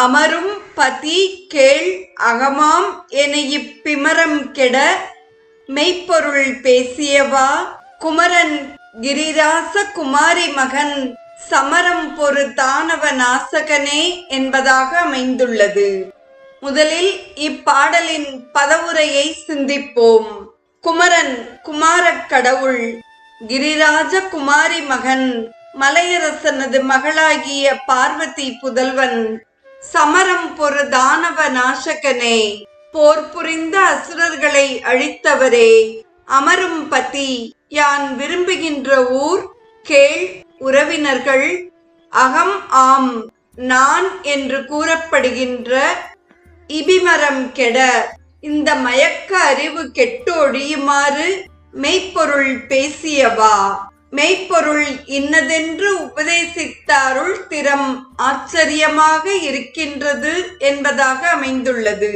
அமரும் பதி கேள் அகமாம் என இப்பிமரம் கெட மெய்ப்பொருள் பேசியவா? குமரன் கிரிராச குமாரி மகன் சமரம் பொறு தானவ நாசகனே என்பதாக அமைந்துள்ளது. முதலில் இப்பாடலின் பதவுரையை சிந்திப்போம். குமரன் குமாரக் கடவுள் கிரிராஜ குமாரி மகன் மலையரசனது மகளாகிய பார்வதி புதல்வன் சமரம் பொறு தானவ நாசகனே. போர் புரிந்த அசுரர்களை அழித்தவரே. அமரும் பதி யான் விரும்புகின்ற ஊர் கேள் உறவினர்கள் அகம் ஆம் நான் என்று கூறப்படுகின்ற இபிமரம் கெட. இந்த மயக்க அறிவு கெட்டு ஒழியுமாறு மெய்ப்பொருள் பேசியவா. மெய்ப்பொருள் இன்னதென்று உபதேசித்தாருள் திறம் ஆச்சரியமாக இருக்கின்றது என்பதாக அமைந்துள்ளது.